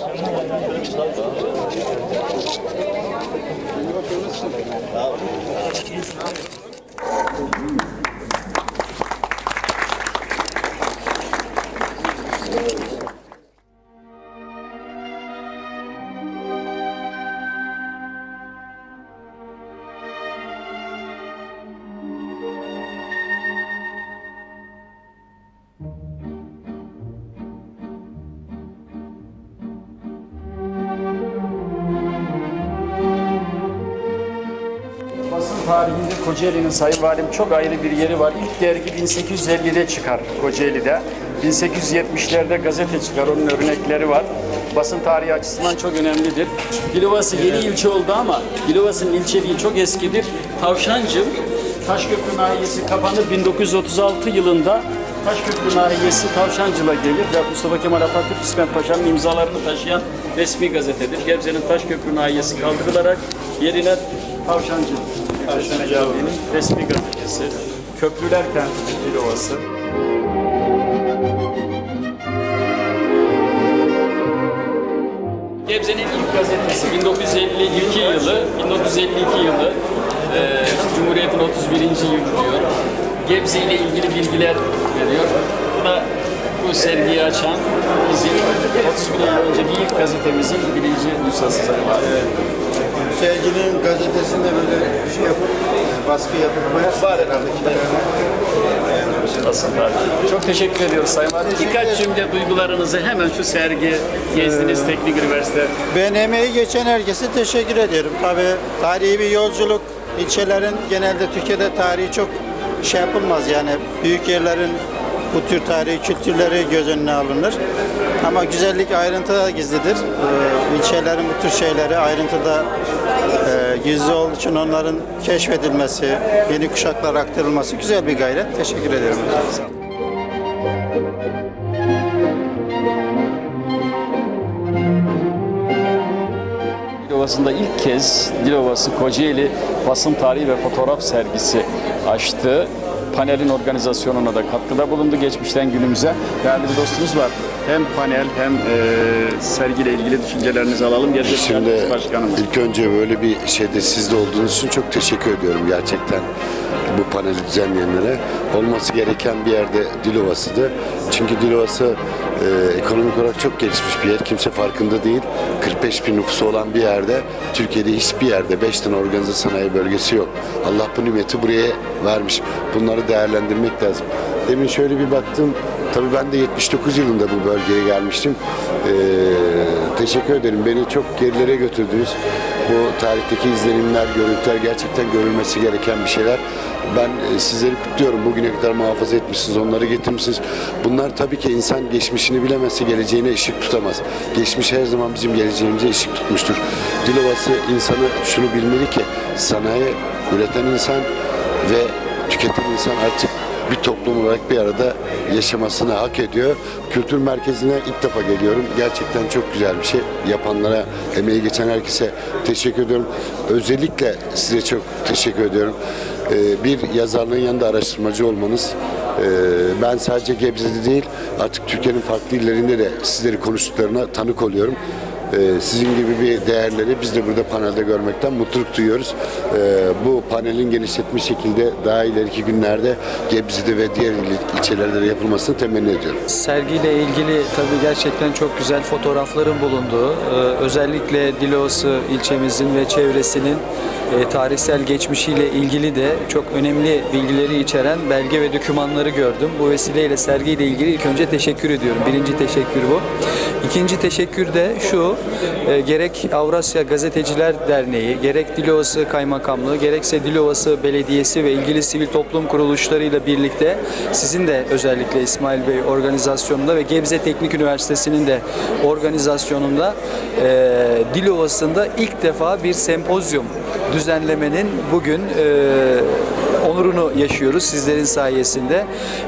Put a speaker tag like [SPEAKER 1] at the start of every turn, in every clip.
[SPEAKER 1] Basın Kocaeli'nin Sayın Valim çok ayrı bir yeri var. İlk dergi 1850'de çıkar Kocaeli'de. 1870'lerde gazete çıkar, onun örnekleri var. Basın tarihi açısından çok önemlidir. Dilovası yeni ilçe oldu ama Dilovası'nın ilçeliği çok eskidir. Tavşancı, Taşköprü Nahiyesi kapanır 1936 yılında Taşköprü Nahiyesi Tavşancı'la gelir ve Mustafa Kemal Atatürk İsmet Paşa'nın imzalarını taşıyan resmi gazetedir. Gebze'nin Taşköprü Nahiyesi kaldırılarak yerine Tavşancı Tavşancı'nın resmi gazetesi. Köprüler Kenti Dilovası. Gebze'nin ilk gazetesi 1952 yılı, 1952 yılı e, Cumhuriyet'in 31. yılı diyor. Gebze ile ilgili bilgiler veriyor. Bu da bu sergiyi açan bizim 31 yıl önce bir ilk gazetemizin birinci nüshası zaten.
[SPEAKER 2] Serginin gazetesinde böyle şey yapıp, e, baskı yapıp koyar. Var herhalde
[SPEAKER 1] Aslında. Çok teşekkür ediyoruz Sayın Valim. Birkaç cümle duygularınızı hemen şu sergi gezdiniz Teknik Üniversite.
[SPEAKER 2] Ben emeği geçen herkese teşekkür ediyorum. Tabii tarihi bir yolculuk. İlçelerin genelde Türkiye'de tarihi çok şey yapılmaz yani büyük yerlerin bu tür tarihi kültürleri göz önüne alınır. Ama güzellik ayrıntıda gizlidir. Ee, ilçelerin bu tür şeyleri ayrıntıda e, gizli olduğu için onların keşfedilmesi, yeni kuşaklara aktarılması güzel bir gayret. Teşekkür ederim.
[SPEAKER 1] Dilovası'nda ilk kez Dilovası Kocaeli basın tarihi ve fotoğraf sergisi açtı. Panelin organizasyonuna da katkıda bulundu geçmişten günümüze. Değerli bir dostumuz var. Hem panel hem e, sergiyle ilgili düşüncelerinizi alalım. Gerçekten
[SPEAKER 3] Şimdi
[SPEAKER 1] başkanımız.
[SPEAKER 3] ilk önce böyle bir şeyde sizde olduğunuz için çok teşekkür ediyorum gerçekten bu paneli düzenleyenlere. Olması gereken bir yerde Dilovası'dı. Çünkü Dilovası e, ekonomik olarak çok gelişmiş bir yer. Kimse farkında değil. 45 bin nüfusu olan bir yerde Türkiye'de hiçbir yerde 5 tane organize sanayi bölgesi yok. Allah bu nimeti buraya vermiş. Bunları değerlendirmek lazım. Demin şöyle bir baktım. Tabii ben de 79 yılında bu bölgeye gelmiştim. Ee, teşekkür ederim. Beni çok gerilere götürdünüz. Bu tarihteki izlenimler, görüntüler gerçekten görülmesi gereken bir şeyler. Ben e, sizleri kutluyorum. Bugüne kadar muhafaza etmişsiniz, onları getirmişsiniz. Bunlar tabii ki insan geçmişini bilemezse geleceğine ışık tutamaz. Geçmiş her zaman bizim geleceğimize ışık tutmuştur. Dilovası insanı şunu bilmeli ki sanayi üreten insan ve tüketen insan artık bir toplum olarak bir arada yaşamasını hak ediyor. Kültür merkezine ilk defa geliyorum. Gerçekten çok güzel bir şey. Yapanlara, emeği geçen herkese teşekkür ediyorum. Özellikle size çok teşekkür ediyorum. Ee, bir yazarlığın yanında araştırmacı olmanız. Ee, ben sadece Gebze'de değil, artık Türkiye'nin farklı illerinde de sizleri konuştuklarına tanık oluyorum. Ee, sizin gibi bir değerleri biz de burada panelde görmekten mutluluk duyuyoruz. Ee, bu panelin genişletmiş şekilde daha ileriki günlerde Gebze'de ve diğer il- ilçelerde de yapılmasını temenni ediyorum.
[SPEAKER 4] Sergiyle ilgili tabii gerçekten çok güzel fotoğrafların bulunduğu, e, özellikle Dilovası ilçemizin ve çevresinin e, tarihsel geçmişiyle ilgili de çok önemli bilgileri içeren belge ve dokümanları gördüm. Bu vesileyle sergiyle ilgili ilk önce teşekkür ediyorum. Birinci teşekkür bu. İkinci teşekkür de şu, e, gerek Avrasya Gazeteciler Derneği, gerek Dilovası Kaymakamlığı, gerekse Dilovası Belediyesi ve ilgili sivil toplum kuruluşlarıyla birlikte sizin de özellikle İsmail Bey organizasyonunda ve Gebze Teknik Üniversitesi'nin de organizasyonunda e, Dilovası'nda ilk defa bir sempozyum düzenlemenin bugün e, onurunu yaşıyoruz sizlerin sayesinde.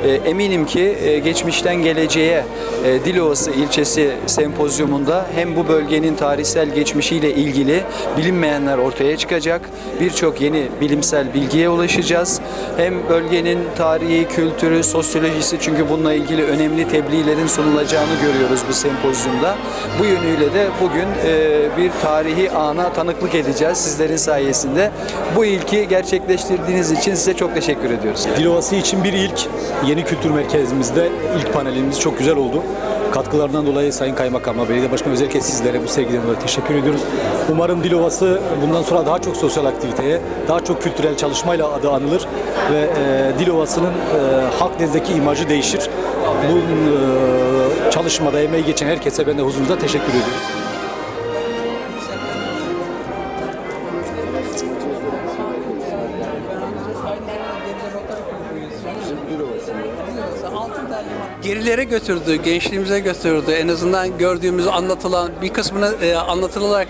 [SPEAKER 4] E, eminim ki e, geçmişten geleceğe e, Dilovası ilçesi sempozyumunda hem bu bölgenin tarihsel geçmişiyle ilgili bilinmeyenler ortaya çıkacak. Birçok yeni bilimsel bilgiye ulaşacağız. Hem bölgenin tarihi, kültürü, sosyolojisi çünkü bununla ilgili önemli tebliğlerin sunulacağını görüyoruz bu sempozyumda. Bu yönüyle de bugün bir tarihi ana tanıklık edeceğiz sizlerin sayesinde. Bu ilki gerçekleştirdiğiniz için size çok teşekkür ediyoruz.
[SPEAKER 5] Dilovası için bir ilk. Yeni kültür merkezimizde ilk panelimiz çok güzel oldu. Katkılarından dolayı Sayın Kaymakam'a, Belediye Başkanı özellikle sizlere bu sevgiden dolayı teşekkür ediyoruz. Umarım Dilovası bundan sonra daha çok sosyal aktiviteye, daha çok kültürel çalışmayla adı anılır ve e, Dilovası'nın e, halk nezdindeki imajı değişir. Bu e, çalışmada emeği geçen herkese ben de huzurunuzda teşekkür ediyorum.
[SPEAKER 6] Gerilere götürdü, gençliğimize götürdü. En azından gördüğümüz, anlatılan, bir kısmını e, anlatılarak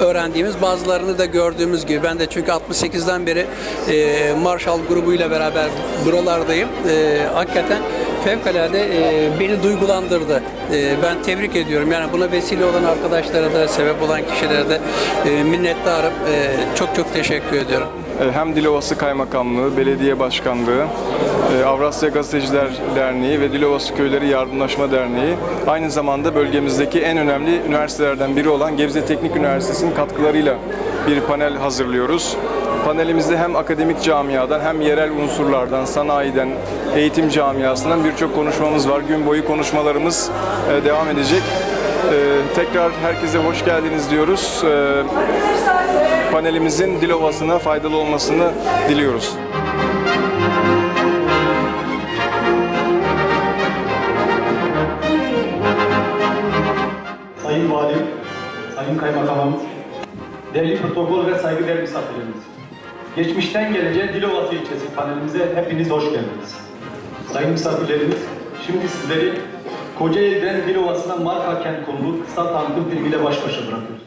[SPEAKER 6] öğrendiğimiz, bazılarını da gördüğümüz gibi. Ben de çünkü 68'den beri e, Marshall grubuyla beraber buralardayım. E, hakikaten fevkalade e, beni duygulandırdı. E, ben tebrik ediyorum. Yani buna vesile olan arkadaşlara da, sebep olan kişilere de e, minnettarım. E, çok çok teşekkür ediyorum.
[SPEAKER 7] Hem Dilovası Kaymakamlığı, Belediye Başkanlığı, e, Avrasya Gazeteciler Derneği ve Dilovası Köyleri Yardımlaşma Derneği aynı zamanda bölgemizdeki en önemli üniversitelerden biri olan Gebze Teknik Üniversitesi'nin katkılarıyla bir panel hazırlıyoruz. Panelimizde hem akademik camiadan hem yerel unsurlardan, sanayiden, eğitim camiasından birçok konuşmamız var. Gün boyu konuşmalarımız e, devam edecek. E, Tekrar herkese hoş geldiniz diyoruz. Panelimizin Dilovası'na faydalı olmasını diliyoruz.
[SPEAKER 5] Sayın Valim, Sayın Kaymakamım, değerli protokol ve saygıdeğer misafirlerimiz. Geçmişten geleceğe Dilovası ilçesi panelimize hepiniz hoş geldiniz. Sayın misafirlerimiz, şimdi sizleri Kocaeli'den Dilovası'na marka kent konulu kısa tanıtım filmiyle baş başa bırakıyoruz.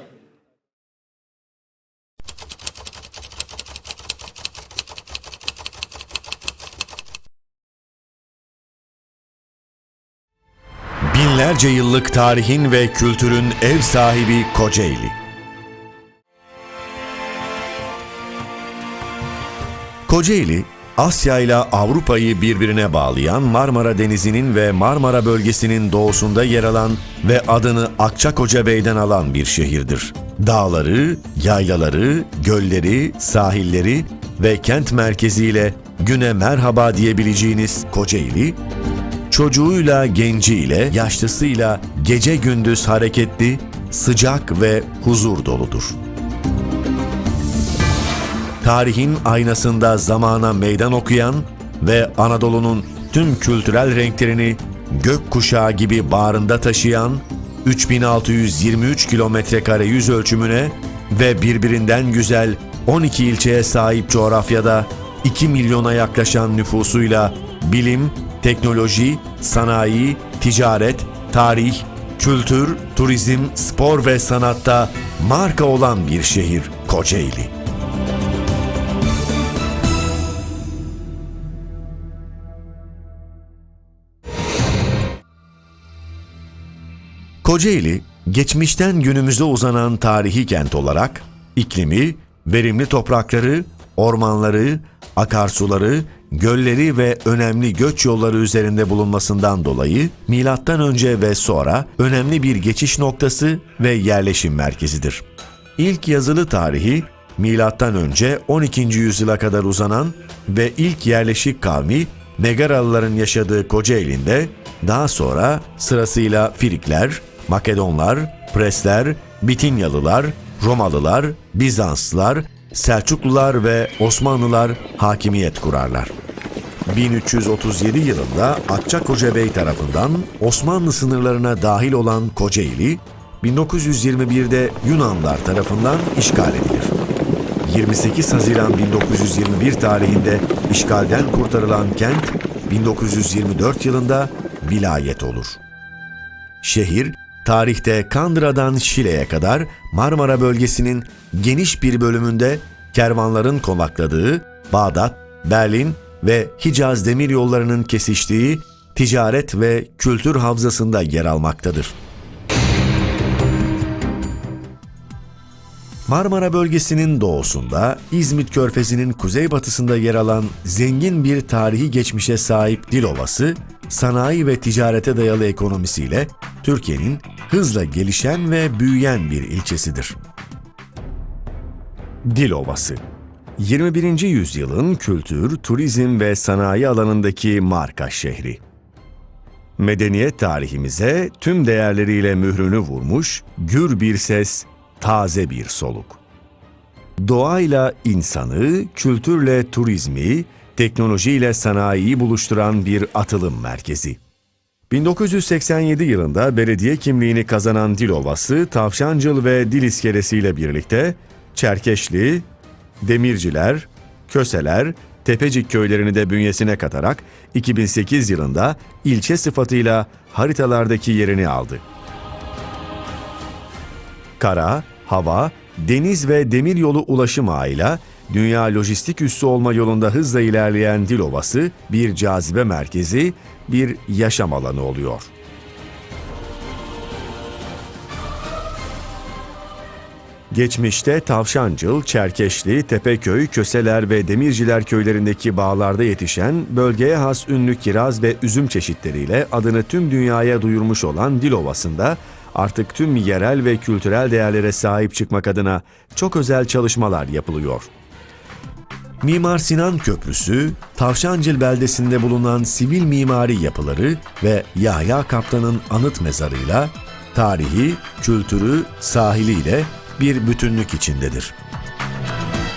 [SPEAKER 8] Binlerce yıllık tarihin ve kültürün ev sahibi Kocaeli. Kocaeli, Asya ile Avrupa'yı birbirine bağlayan Marmara Denizi'nin ve Marmara bölgesinin doğusunda yer alan ve adını Akçakoca Bey'den alan bir şehirdir. Dağları, yaylaları, gölleri, sahilleri ve kent merkeziyle güne merhaba diyebileceğiniz Kocaeli, çocuğuyla, genciyle, yaşlısıyla gece gündüz hareketli, sıcak ve huzur doludur. Tarihin aynasında zamana meydan okuyan ve Anadolu'nun tüm kültürel renklerini gök kuşağı gibi bağrında taşıyan 3623 kilometre kare yüz ölçümüne ve birbirinden güzel 12 ilçeye sahip coğrafyada 2 milyona yaklaşan nüfusuyla bilim, teknoloji, sanayi, ticaret, tarih, kültür, turizm, spor ve sanatta marka olan bir şehir Kocaeli. Kocaeli, geçmişten günümüze uzanan tarihi kent olarak iklimi, verimli toprakları, ormanları, akarsuları, gölleri ve önemli göç yolları üzerinde bulunmasından dolayı milattan önce ve sonra önemli bir geçiş noktası ve yerleşim merkezidir. İlk yazılı tarihi milattan önce 12. yüzyıla kadar uzanan ve ilk yerleşik kavmi Megaralıların yaşadığı Kocaeli'nde daha sonra sırasıyla Firikler, Makedonlar, Presler, Bitinyalılar, Romalılar, Bizanslılar, Selçuklular ve Osmanlılar hakimiyet kurarlar. 1337 yılında Akçakoca Bey tarafından Osmanlı sınırlarına dahil olan Kocaeli, 1921'de Yunanlar tarafından işgal edilir. 28 Haziran 1921 tarihinde işgalden kurtarılan kent 1924 yılında vilayet olur. Şehir, tarihte Kandıra'dan Şile'ye kadar Marmara bölgesinin geniş bir bölümünde kervanların konakladığı Bağdat, Berlin ve Hicaz demir yollarının kesiştiği ticaret ve kültür havzasında yer almaktadır. Marmara bölgesinin doğusunda, İzmit Körfezi'nin kuzeybatısında yer alan zengin bir tarihi geçmişe sahip Dilovası, sanayi ve ticarete dayalı ekonomisiyle Türkiye'nin hızla gelişen ve büyüyen bir ilçesidir. Dilovası 21. yüzyılın kültür, turizm ve sanayi alanındaki marka şehri. Medeniyet tarihimize tüm değerleriyle mührünü vurmuş, gür bir ses, taze bir soluk. Doğayla insanı, kültürle turizmi, teknolojiyle sanayiyi buluşturan bir atılım merkezi. 1987 yılında belediye kimliğini kazanan Dilovası, Tavşancıl ve Dil İskelesi ile birlikte Çerkeşli, Demirciler, Köseler, Tepecik köylerini de bünyesine katarak 2008 yılında ilçe sıfatıyla haritalardaki yerini aldı. Kara, hava, deniz ve demiryolu ulaşım ağıyla dünya lojistik üssü olma yolunda hızla ilerleyen Dilovası bir cazibe merkezi, bir yaşam alanı oluyor. Geçmişte Tavşancıl, Çerkeşli, Tepeköy, Köseler ve Demirciler köylerindeki bağlarda yetişen bölgeye has ünlü kiraz ve üzüm çeşitleriyle adını tüm dünyaya duyurmuş olan Dilovası'nda artık tüm yerel ve kültürel değerlere sahip çıkmak adına çok özel çalışmalar yapılıyor. Mimar Sinan Köprüsü, Tavşancıl beldesinde bulunan sivil mimari yapıları ve Yahya Kaptan'ın anıt mezarıyla tarihi, kültürü, sahiliyle bir bütünlük içindedir.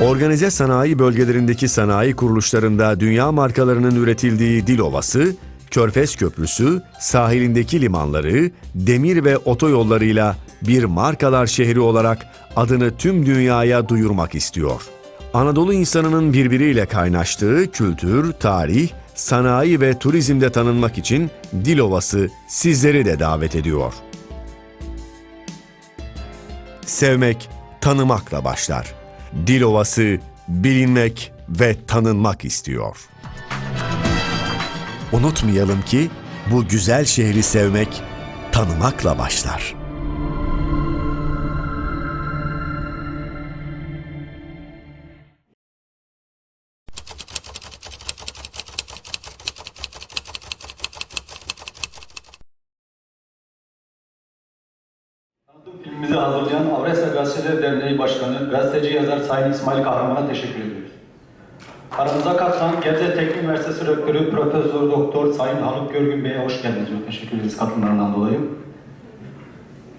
[SPEAKER 8] Organize sanayi bölgelerindeki sanayi kuruluşlarında dünya markalarının üretildiği Dilovası, Körfez Köprüsü, sahilindeki limanları, demir ve otoyollarıyla bir markalar şehri olarak adını tüm dünyaya duyurmak istiyor. Anadolu insanının birbiriyle kaynaştığı kültür, tarih, sanayi ve turizmde tanınmak için Dilovası sizleri de davet ediyor. Sevmek, tanımakla başlar. Dilovası bilinmek ve tanınmak istiyor. Unutmayalım ki bu güzel şehri sevmek tanımakla başlar.
[SPEAKER 9] Filmimizi hazırlayan Avrasya Gazeteleri Derneği Başkanı, gazeteci yazar Sayın İsmail Kahraman'a teşekkür ediyoruz. Aramıza katılan Gebze Teknik Üniversitesi Rektörü Profesör Doktor Sayın Haluk Görgün Bey'e hoş geldiniz. Çok teşekkür ederiz katılımlarından dolayı.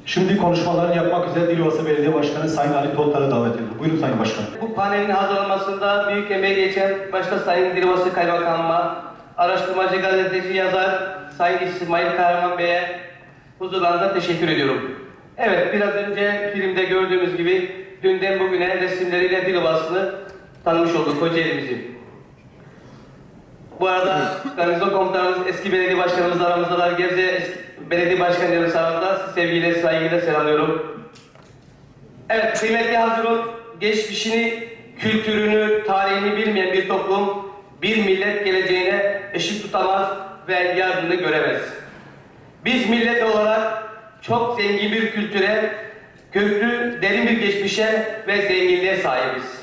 [SPEAKER 9] Şimdi konuşmalarını yapmak üzere Dilovası Belediye Başkanı Sayın Ali Toltar'ı davet ediyorum. Buyurun Sayın Başkan.
[SPEAKER 10] Bu panelin hazırlanmasında büyük emeği geçen başta Sayın Dilovası Kaymakamıma, araştırmacı gazeteci yazar Sayın İsmail Kahraman Bey'e huzurlarında teşekkür ediyorum. Evet biraz önce filmde gördüğümüz gibi dünden bugüne resimleriyle Dilovası'nı tanımış olduk Kocaeli'mizi. Bu arada garnizon komutanımız eski belediye başkanımız aramızdalar. Gebze belediye başkanlarımız aramızda. Sizi sevgiyle, saygıyla selamlıyorum. Evet, kıymetli Hazirun, geçmişini, kültürünü, tarihini bilmeyen bir toplum, bir millet geleceğine eşit tutamaz ve yardımını göremez. Biz millet olarak çok zengin bir kültüre, köklü, derin bir geçmişe ve zenginliğe sahibiz.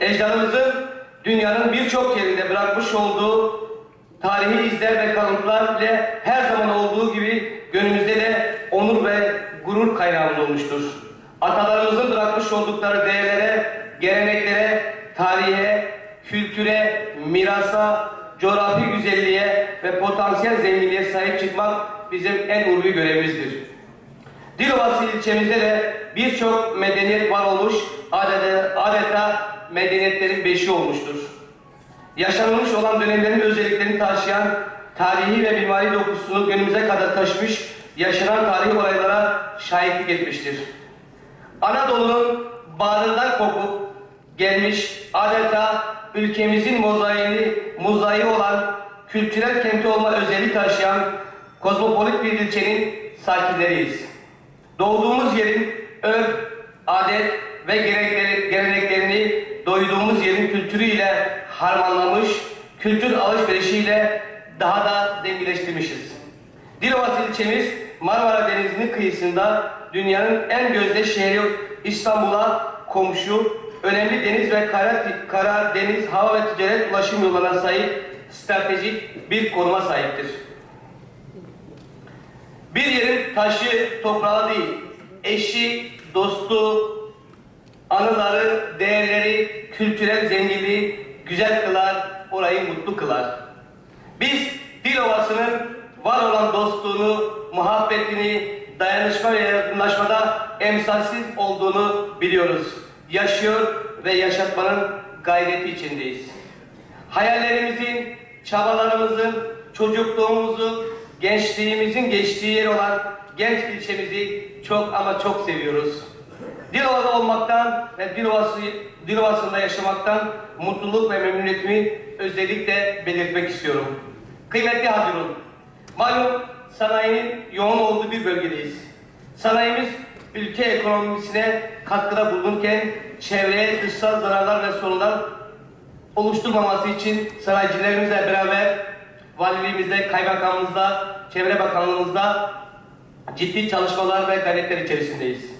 [SPEAKER 10] Ecdadımızın dünyanın birçok yerinde bırakmış olduğu tarihi izler ve kalıntılar ile her zaman olduğu gibi gönlümüzde de onur ve gurur kaynağımız olmuştur. Atalarımızın bırakmış oldukları değerlere, geleneklere, tarihe, kültüre, mirasa, coğrafi güzelliğe ve potansiyel zenginliğe sahip çıkmak bizim en ulvi görevimizdir. Dilovası ilçemizde de birçok medeniyet var olmuş, adeta, adeta medeniyetlerin beşi olmuştur. Yaşanılmış olan dönemlerin özelliklerini taşıyan tarihi ve mimari dokusunu günümüze kadar taşımış, yaşanan tarihi olaylara şahitlik etmiştir. Anadolu'nun bağrından kopup gelmiş adeta ülkemizin mozaiğini, mozaiği olan kültürel kenti olma özelliği taşıyan kozmopolit bir ilçenin sakinleriyiz. Doğduğumuz yerin örf, adet ve gelenekleri- geleneklerini doyduğumuz yerin kültürüyle harmanlamış, kültür alışverişiyle daha da zenginleştirmişiz. Dilovası ilçemiz Marmara Denizi'nin kıyısında dünyanın en gözde şehri İstanbul'a komşu, önemli deniz ve kara, kara deniz, hava ve ticaret ulaşım yollarına sahip stratejik bir konuma sahiptir. Bir yerin taşı, toprağı değil, eşi, dostu, anıları, değerleri, kültürel zenginliği güzel kılar, orayı mutlu kılar. Biz Dilovası'nın var olan dostluğunu, muhabbetini, dayanışma ve yardımlaşmada emsalsiz olduğunu biliyoruz. Yaşıyor ve yaşatmanın gayreti içindeyiz. Hayallerimizin, çabalarımızın, çocukluğumuzun, gençliğimizin geçtiği yer olan genç ilçemizi çok ama çok seviyoruz. Dilova'da olmaktan ve Dilovası, Dilovası'nda yaşamaktan mutluluk ve memnuniyetimi özellikle belirtmek istiyorum. Kıymetli Hazirun, malum sanayinin yoğun olduğu bir bölgedeyiz. Sanayimiz ülke ekonomisine katkıda bulunurken çevreye dışsal zararlar ve sorunlar oluşturmaması için sanayicilerimizle beraber valiliğimizde, kaymakamımızda, çevre bakanlığımızda ciddi çalışmalar ve gayretler içerisindeyiz.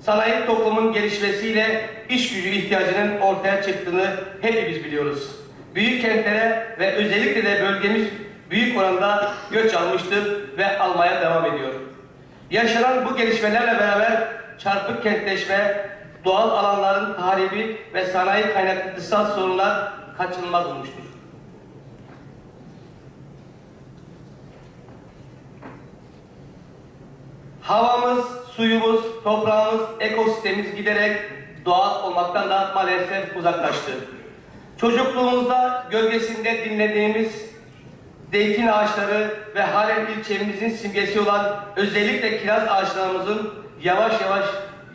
[SPEAKER 10] Sanayi toplumun gelişmesiyle iş gücü ihtiyacının ortaya çıktığını hepimiz biliyoruz. Büyük kentlere ve özellikle de bölgemiz büyük oranda göç almıştır ve almaya devam ediyor. Yaşanan bu gelişmelerle beraber çarpık kentleşme, doğal alanların tahribi ve sanayi kaynaklı dışsal sorunlar kaçınılmaz olmuştur. Havamız, suyumuz, toprağımız, ekosistemimiz giderek doğal olmaktan da maalesef uzaklaştı. Çocukluğumuzda gölgesinde dinlediğimiz zeytin ağaçları ve halen ilçemizin simgesi olan özellikle kiraz ağaçlarımızın yavaş yavaş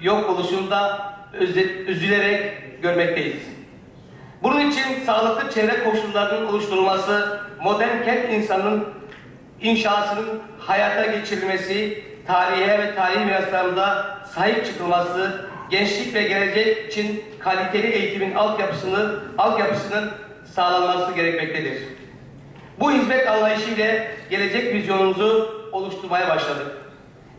[SPEAKER 10] yok oluşunda üzülerek görmekteyiz. Bunun için sağlıklı çevre koşullarının oluşturulması, modern kent insanının inşasının hayata geçirilmesi, tarihe ve tarihi miraslarımıza sahip çıkılması, gençlik ve gelecek için kaliteli eğitimin altyapısını, altyapısının sağlanması gerekmektedir. Bu hizmet anlayışı gelecek vizyonumuzu oluşturmaya başladık.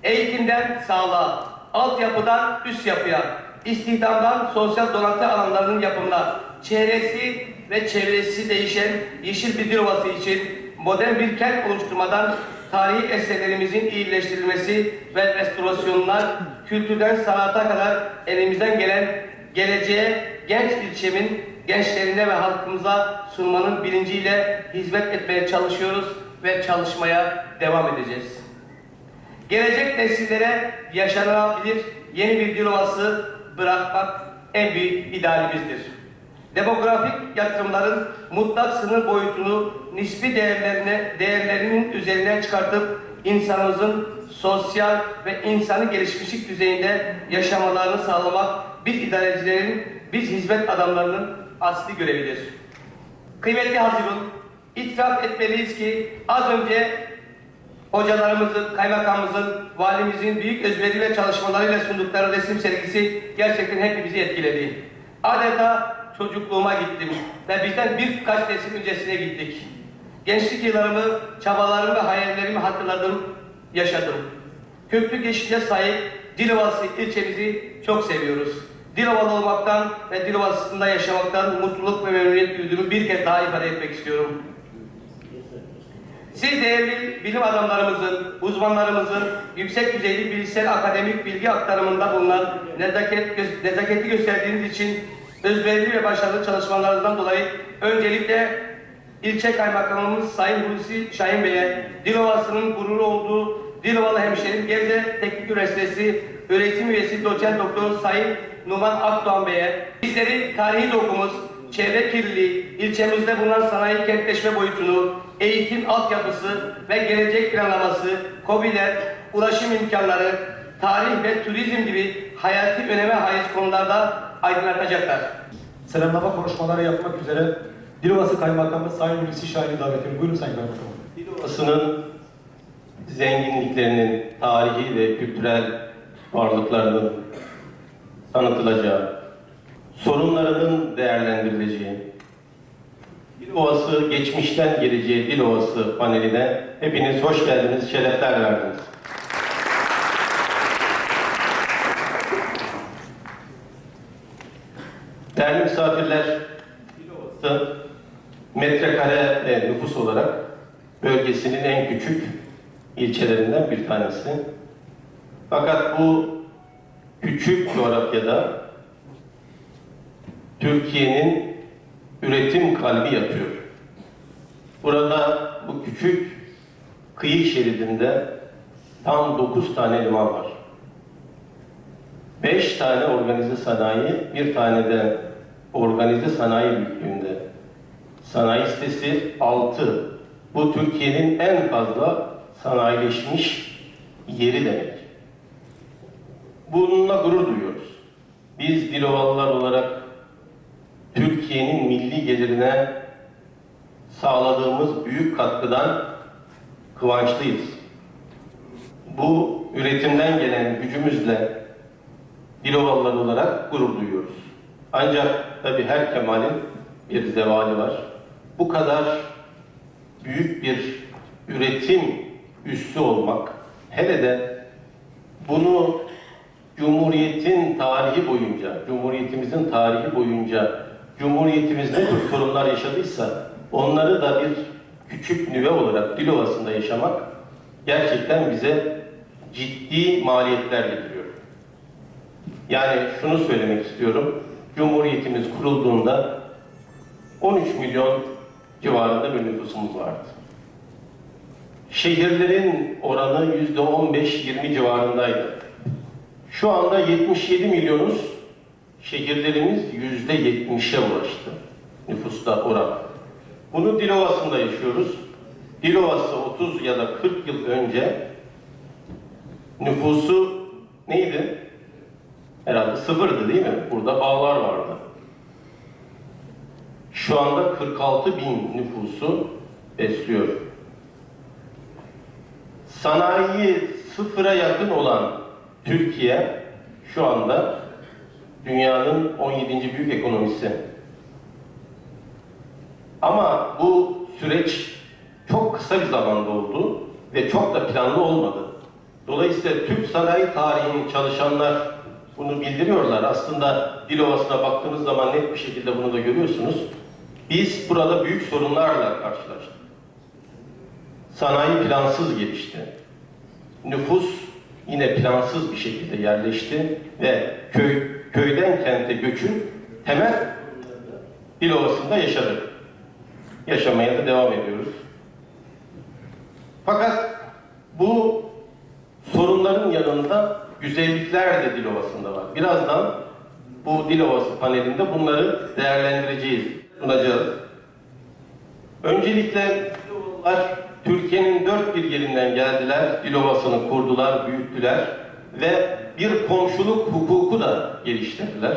[SPEAKER 10] Eğitimden sağlığa, altyapıdan üst yapıya, istihdamdan sosyal donatı alanlarının yapımına, çehresi ve çevresi değişen yeşil bir Dilovası için modern bir kent oluşturmadan tarihi eserlerimizin iyileştirilmesi ve restorasyonlar, kültürden sanata kadar elimizden gelen geleceğe genç ilçemin gençlerine ve halkımıza sunmanın bilinciyle hizmet etmeye çalışıyoruz ve çalışmaya devam edeceğiz. Gelecek nesillere yaşanabilir yeni bir Dilovası bırakmak en büyük idealimizdir. Demografik yatırımların mutlak sınır boyutunu nispi değerlerine, değerlerinin üzerine çıkartıp insanımızın sosyal ve insani gelişmişlik düzeyinde yaşamalarını sağlamak biz idarecilerin, biz hizmet adamlarının asli görevidir. Kıymetli Hazirun, itiraf etmeliyiz ki az önce hocalarımızın, kaymakamımızın, valimizin büyük özveri ve çalışmalarıyla sundukları resim sergisi gerçekten hepimizi etkiledi. Adeta çocukluğuma gittim ve bizden birkaç nesil öncesine gittik. Gençlik yıllarımı, çabalarımı ve hayallerimi hatırladım, yaşadım. Köklü geçmişe sahip Dilovası ilçemizi çok seviyoruz. Dilovalı olmaktan ve Dilovası'nda yaşamaktan mutluluk ve memnuniyet duyduğumu bir kez daha ifade etmek istiyorum. Siz değerli bilim adamlarımızın, uzmanlarımızın yüksek düzeyli bilişsel akademik bilgi aktarımında bulunan nezaket, nezaketi gösterdiğiniz için özverili ve başarılı çalışmalarınızdan dolayı öncelikle ilçe kaymakamımız Sayın Hulusi Şahin Bey'e, Dilovası'nın gururu olduğu Dilovalı hemşerim Gebze Teknik Üniversitesi öğretim üyesi doçent doktor Sayın Numan Akdoğan Bey'e, bizleri tarihi dokumuz, çevre kirliliği, ilçemizde bulunan sanayi kentleşme boyutunu, eğitim altyapısı ve gelecek planlaması, COBİ'ler, ulaşım imkanları, tarih ve turizm gibi hayati öneme haiz konularda aydınlatacaklar.
[SPEAKER 9] Selamlama konuşmaları yapmak üzere Dilovası Kaymakamı Sayın Hulusi Şahin'i davet ediyorum. Buyurun Sayın Kaymakamım.
[SPEAKER 10] Dilovası'nın zenginliklerinin, tarihi ve kültürel varlıklarının tanıtılacağı, sorunlarının değerlendirileceği,
[SPEAKER 11] Dilovası geçmişten geleceğe Dilovası paneline hepiniz hoş geldiniz, şerefler verdiniz. Değerli misafirler, Dilovası metrekare ve nüfus olarak bölgesinin en küçük ilçelerinden bir tanesi. Fakat bu küçük coğrafyada Türkiye'nin üretim kalbi yatıyor. Burada bu küçük kıyı şeridinde tam 9 tane liman var. 5 tane organize sanayi, bir tane de organize sanayi büyüklüğünde. Sanayi sitesi 6. Bu Türkiye'nin en fazla sanayileşmiş yeri demek. Bununla gurur duyuyoruz. Biz Dilovalılar olarak Türkiye'nin milli gelirine sağladığımız büyük katkıdan kıvançlıyız. Bu üretimden gelen gücümüzle Dilovalılar olarak gurur duyuyoruz. Ancak tabii her kemalin bir zevali var. Bu kadar büyük bir üretim üssü olmak, hele de bunu Cumhuriyet'in tarihi boyunca, Cumhuriyetimizin tarihi boyunca Cumhuriyetimiz ne tür sorunlar yaşadıysa onları da bir küçük nüve olarak Dilovası'nda yaşamak gerçekten bize ciddi maliyetler getiriyor. Yani şunu söylemek istiyorum. Cumhuriyetimiz kurulduğunda 13 milyon civarında bir nüfusumuz vardı. Şehirlerin oranı yüzde 15-20 civarındaydı. Şu anda 77 milyonuz, şehirlerimiz yüzde 70'e ulaştı nüfusta oran. Bunu Dilovası'nda yaşıyoruz. Dilovası 30 ya da 40 yıl önce nüfusu neydi? Herhalde sıfırdı değil mi? Burada bağlar vardı. Şu anda 46 bin nüfusu besliyor. Sanayi sıfıra yakın olan Türkiye şu anda dünyanın 17. büyük ekonomisi. Ama bu süreç çok kısa bir zamanda oldu ve çok da planlı olmadı. Dolayısıyla Türk sanayi tarihinin çalışanlar bunu bildiriyorlar. Aslında Dilovası'na baktığınız zaman net bir şekilde bunu da görüyorsunuz. Biz burada büyük sorunlarla karşılaştık. Sanayi plansız gelişti. Nüfus yine plansız bir şekilde yerleşti ve köy köyden kente göçün temel Dilovası'nda yaşadık. Yaşamaya da devam ediyoruz. Fakat bu sorunların yanında güzellikler de Dilovası'nda var. Birazdan bu Dilovası panelinde bunları değerlendireceğiz, sunacağız. Öncelikle Dilovalılar Türkiye'nin dört bir yerinden geldiler, Dilovası'nı kurdular, büyüttüler ve bir komşuluk hukuku da geliştirdiler.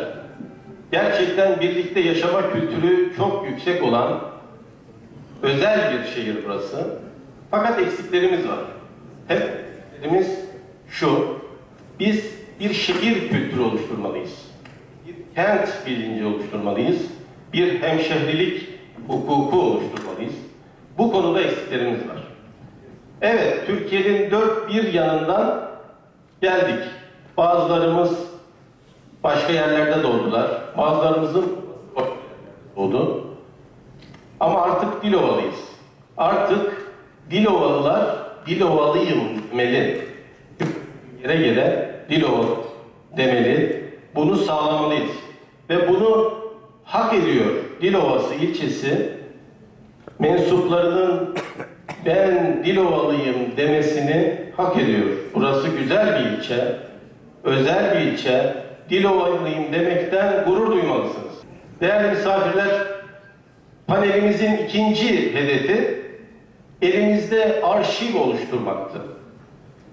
[SPEAKER 11] Gerçekten birlikte yaşama kültürü çok yüksek olan özel bir şehir burası. Fakat eksiklerimiz var. Hep eksiklerimiz şu, biz bir şehir kültürü oluşturmalıyız. Bir kent bilinci oluşturmalıyız. Bir hemşehrilik hukuku oluşturmalıyız. Bu konuda eksiklerimiz var. Evet, Türkiye'nin dört bir yanından geldik. Bazılarımız başka yerlerde doğdular. Bazılarımızın doğdu. Ama artık Dilovalıyız. Artık Dilovalılar Dilovalıyım demeli. Yere yere Dilovalı demeli. Bunu sağlamalıyız. Ve bunu hak ediyor Dilovası ilçesi mensuplarının ben Dilovalıyım demesini hak ediyor. Burası güzel bir ilçe, özel bir ilçe. Dilovalıyım demekten gurur duymalısınız. Değerli misafirler, panelimizin ikinci hedefi elimizde arşiv oluşturmaktı.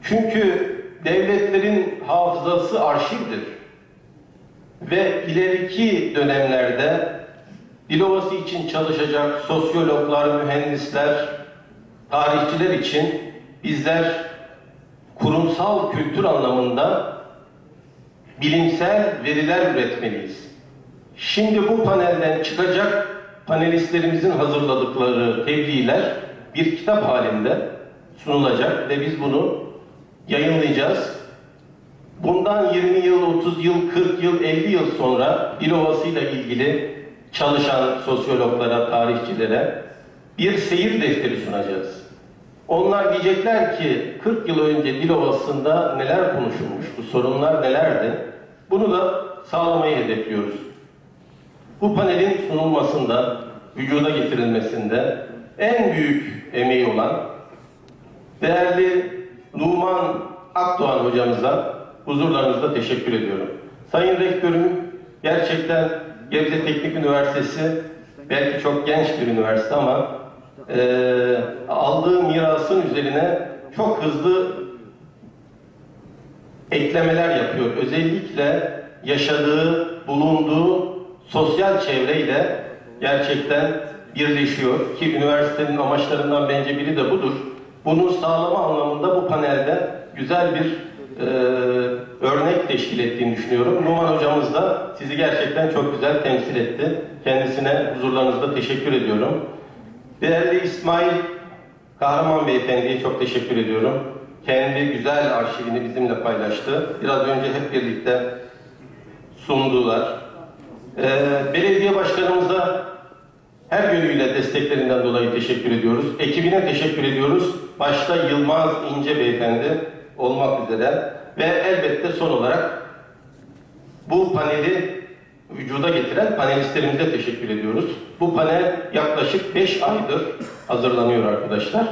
[SPEAKER 11] Çünkü devletlerin hafızası arşivdir. Ve ileriki dönemlerde Dilovası için çalışacak sosyologlar, mühendisler, tarihçiler için bizler kurumsal kültür anlamında bilimsel veriler üretmeliyiz. Şimdi bu panelden çıkacak panelistlerimizin hazırladıkları tebliğler bir kitap halinde sunulacak ve biz bunu yayınlayacağız. Bundan 20 yıl, 30 yıl, 40 yıl, 50 yıl sonra Dilovası ile ilgili çalışan sosyologlara, tarihçilere bir seyir defteri sunacağız. Onlar diyecekler ki 40 yıl önce Dilovası'nda neler konuşulmuş, bu sorunlar nelerdi? Bunu da sağlamayı hedefliyoruz. Bu panelin sunulmasında, vücuda getirilmesinde en büyük emeği olan değerli Numan Akdoğan hocamıza huzurlarınızda teşekkür ediyorum. Sayın Rektörüm gerçekten Gebze Teknik Üniversitesi belki çok genç bir üniversite ama eee aldığı mirasın üzerine çok hızlı eklemeler yapıyor. Özellikle yaşadığı, bulunduğu sosyal çevreyle gerçekten birleşiyor ki üniversitenin amaçlarından bence biri de budur. Bunu sağlama anlamında bu panelde güzel bir e, örnek teşkil ettiğini düşünüyorum. Numan hocamız da sizi gerçekten çok güzel temsil etti. Kendisine huzurlarınızda teşekkür ediyorum. Değerli İsmail Kahraman Beyefendi'ye çok teşekkür ediyorum. Kendi güzel arşivini bizimle paylaştı. Biraz önce hep birlikte sundular. Ee, belediye başkanımıza her yönüyle desteklerinden dolayı teşekkür ediyoruz. Ekibine teşekkür ediyoruz. Başta Yılmaz İnce Beyefendi olmak üzere ve elbette son olarak bu paneli vücuda getiren panelistlerimize teşekkür ediyoruz. Bu panel yaklaşık 5 aydır hazırlanıyor arkadaşlar.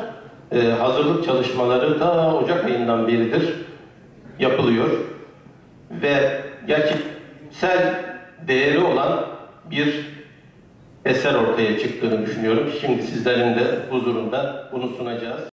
[SPEAKER 11] Ee, hazırlık çalışmaları da Ocak ayından beridir yapılıyor. Ve gerçeksel değeri olan bir eser ortaya çıktığını düşünüyorum. Şimdi sizlerin de huzurunda bunu sunacağız.